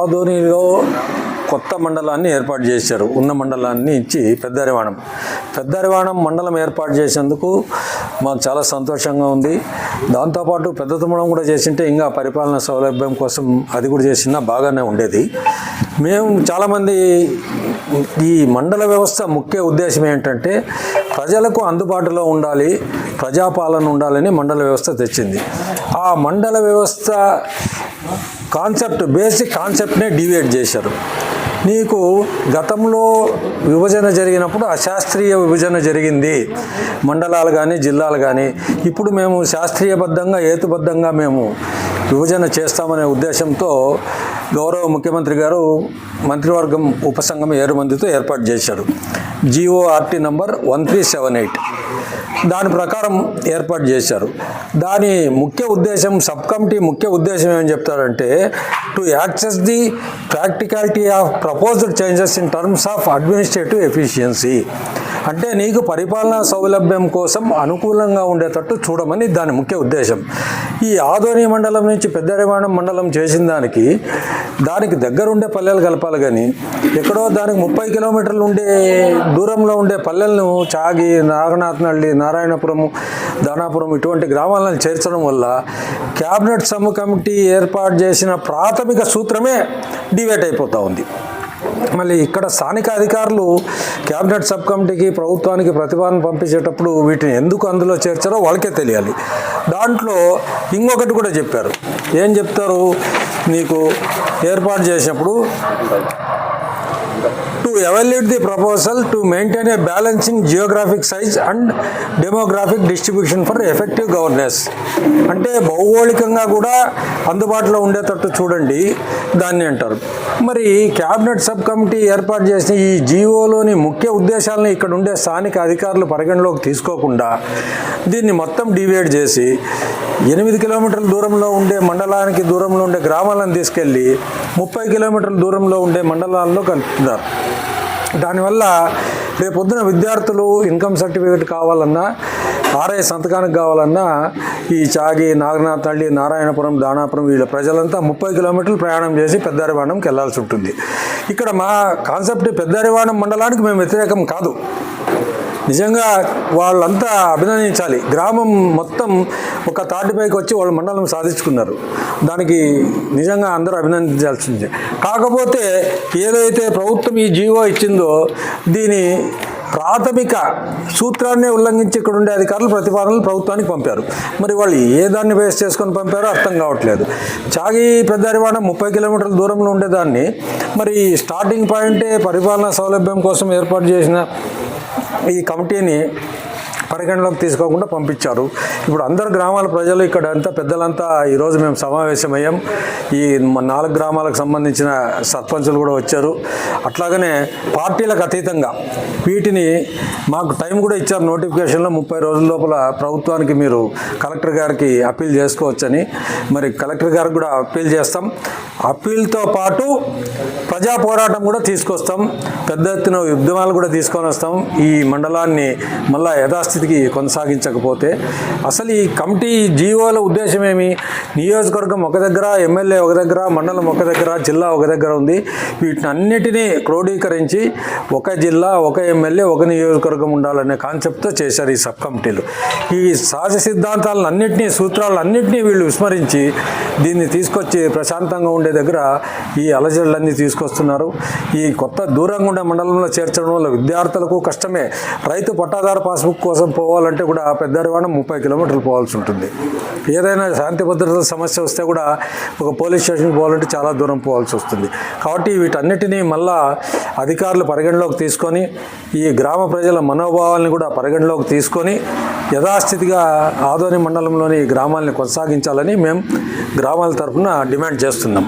ఆధోనిలో కొత్త మండలాన్ని ఏర్పాటు చేశారు. ఉన్న మండలాన్ని ఇచ్చి పెద్దరివాణం. పెద్దరివాణం మండలం ఏర్పాటు చేసేందుకు మాకు చాలా సంతోషంగా ఉంది. దాంతోపాటు పెద్ద తుమ్మడం కూడా చేసింటే ఇంకా పరిపాలన సౌలభ్యం కోసం అది కూడా చేసినా బాగానే ఉండేది. మేము చాలామంది ఈ మండల వ్యవస్థ ముఖ్య ఉద్దేశం ఏంటంటే ప్రజలకు అందుబాటులో ఉండాలి ప్రజాపాలన ఉండాలని మండల వ్యవస్థ తెచ్చింది. ఆ మండల వ్యవస్థ కాన్సెప్ట్ బేసిక్ కాన్సెప్ట్నే డివేట్ చేశారు. నీకు గతంలో విభజన జరిగినప్పుడు అశాస్త్రీయ విభజన జరిగింది. మండలాలు కానీ జిల్లాలు కానీ ఇప్పుడు మేము శాస్త్రీయబద్ధంగా హేతుబద్ధంగా మేము విభజన చేస్తామనే ఉద్దేశంతో గౌరవ ముఖ్యమంత్రి గారు మంత్రివర్గం ఉపసంఘం ఏడు మందితో ఏర్పాటు చేశారు. GORT number one three seven eight. దాని ప్రకారం ఏర్పాటు చేశారు. దాని ముఖ్య ఉద్దేశం సబ్ కమిటీ ముఖ్య ఉద్దేశం ఏమని చెప్తారంటే to access the practicality of proposed changes in terms of administrative efficiency అంటే నీకు పరిపాలనా సౌలభ్యం కోసం అనుకూలంగా ఉండేటట్టు చూడమని దాని ముఖ్య ఉద్దేశం. ఈ ఆదోని మండలం నుంచి పెద్దరేవాణం మండలం చేసిన దానికి దానికి దగ్గరుండే పల్లెలు కలపాలి కానీ ఎక్కడో దానికి ముప్పై కిలోమీటర్లు ఉండే దూరంలో ఉండే పల్లెలను చాగి నాగనాథనహಳ್ಳಿ నారాయణపురం దానాపురం ఇటువంటి గ్రామాలను చేర్చడం వల్ల క్యాబినెట్ సమ్ము కమిటీ ఏర్పాటు చేసిన ప్రాథమిక సూత్రమే డివేట్ అయిపోతూ ఉంది. మళ్ళీ ఇక్కడ స్థానిక అధికారులు క్యాబినెట్ సబ్ కమిటీకి ప్రభుత్వానికి ప్రతిపాదన పంపించేటప్పుడు వీటిని ఎందుకు అందులో చేర్చారో వాళ్ళకే తెలియాలి. దాంట్లో ఇంకొకటి కూడా చెప్పారు. ఏం చెప్తారు? నీకు ఏర్పాటు చేసినప్పుడు to evaluate the proposal to maintain a balancing geographic size and demographic distribution for effective governance అంటే భౌగోళికంగా కూడా అందుబాటులో ఉండేటట్టు చూడండి దాన్ని అంటారు. మరి క్యాబినెట్ సబ్ కమిటీ ఏర్పాటు చేసిన ఈ జీవోలోని ముఖ్య ఉద్దేశాలను ఇక్కడ ఉండే స్థానిక అధికారులు పరిగణలోకి తీసుకోకుండా దీన్ని మొత్తం డివైడ్ చేసి ఎనిమిది కిలోమీటర్ల దూరంలో ఉండే మండలానికి దూరంలో ఉండే గ్రామాలను తీసుకెళ్ళి ముప్పై కిలోమీటర్ల దూరంలో ఉండే మండలాల్లో కలుపుతున్నారు. దానివల్ల రేపొద్దున విద్యార్థులు ఇన్కమ్ సర్టిఫికేట్ కావాలన్నా ఆర్ఐ సంతకానికి కావాలన్నా ఈ చాగి నాగనాథహಳ್ಳಿ నారాయణపురం దానాపురం వీళ్ళ ప్రజలంతా ముప్పై కిలోమీటర్లు ప్రయాణం చేసి పెద్దారివాణంకి వెళ్ళాల్సి ఉంటుంది. ఇక్కడ మా కాన్సెప్ట్ పెద్దారివాణం మండలానికి మేము వ్యతిరేకం కాదు. నిజంగా వాళ్ళంతా అభినందించాలి. గ్రామం మొత్తం ఒక తాటిపైకి వచ్చి వాళ్ళ మండలం సాధించుకున్నారు. దానికి నిజంగా అందరూ అభినందించాల్సిందే. కాకపోతే ఏదైతే ప్రభుత్వం ఈ జీవో ఇచ్చిందో దీని ప్రాథమిక సూత్రాన్నే ఉల్లంఘించి ఇక్కడ ఉండే అధికారులు ప్రతిపాదనలు ప్రభుత్వానికి పంపారు. మరి వాళ్ళు ఏ దాన్ని బేస్ చేసుకొని పంపారో అర్థం కావట్లేదు. చాగి పెద్దరివాడ ముప్పై కిలోమీటర్ల దూరంలో ఉండేదాన్ని. మరి స్టార్టింగ్ పాయింటే పరిపాలనా సౌలభ్యం కోసం ఏర్పాటు చేసిన ఈ కమిటీని పరిగణలోకి తీసుకోకుండా పంపించారు. ఇప్పుడు అందరు గ్రామాల ప్రజలు ఇక్కడ అంతా పెద్దలంతా ఈరోజు మేము సమావేశమయ్యాం. ఈ మ- నాలుగు గ్రామాలకు సంబంధించిన సర్పంచులు కూడా వచ్చారు. అట్లాగనే పార్టీలకు అతీతంగా వీటిని మాకు టైం కూడా ఇచ్చారు నోటిఫికేషన్లో. ముప్పై రోజుల లోపల ప్రభుత్వానికి మీరు కలెక్టర్ గారికి అప్పీల్ చేసుకోవచ్చని మరి కలెక్టర్ గారికి కూడా అప్పీల్ చేస్తాం. అప్పీల్తో పాటు ప్రజా పోరాటం కూడా తీసుకొస్తాం. పెద్ద ఎత్తున ఉద్యమాలు కూడా తీసుకొని వస్తాం. ఈ మండలాన్ని మళ్ళా పరిస్థితికి కొనసాగించకపోతే అసలు ఈ కమిటీ జీవోల ఉద్దేశం ఏమి? నియోజకవర్గం ఒక దగ్గర ఎమ్మెల్యే ఒక దగ్గర మండలం ఒక దగ్గర జిల్లా ఒక దగ్గర ఉంది. వీటిని అన్నిటినీ క్రోడీకరించి ఒక జిల్లా ఒక ఎమ్మెల్యే ఒక నియోజకవర్గం ఉండాలనే కాన్సెప్ట్తో చేశారు ఈ సబ్ కమిటీలు. ఈ సహజ సిద్ధాంతాలను అన్నింటినీ సూత్రాలను అన్నింటినీ వీళ్ళు విస్మరించి దీన్ని తీసుకొచ్చి ప్రశాంతంగా ఉండే దగ్గర ఈ అలజడులన్నీ తీసుకొస్తున్నారు. ఈ కొత్త దూరంగా ఉండే మండలంలో చేర్చడం వల్ల విద్యార్థులకు కష్టమే. రైతు పట్టాదారు పాస్బుక్ కోసం పోవాలంటే కూడా పెద్దరివాణం ముప్పై కిలోమీటర్లు పోవాల్సి ఉంటుంది. ఏదైనా శాంతి భద్రతల సమస్య వస్తే కూడా ఒక పోలీస్ స్టేషన్కి పోవాలంటే చాలా దూరం పోవాల్సి వస్తుంది. కాబట్టి వీటన్నిటినీ మళ్ళా అధికారులు పరిగణలోకి తీసుకొని ఈ గ్రామ ప్రజల మనోభావాలను కూడా పరిగణలోకి తీసుకొని యథాస్థితిగా ఆదోని మండలంలోని గ్రామాలను కొనసాగించాలని మేము గ్రామాల తరఫున డిమాండ్ చేస్తున్నాం.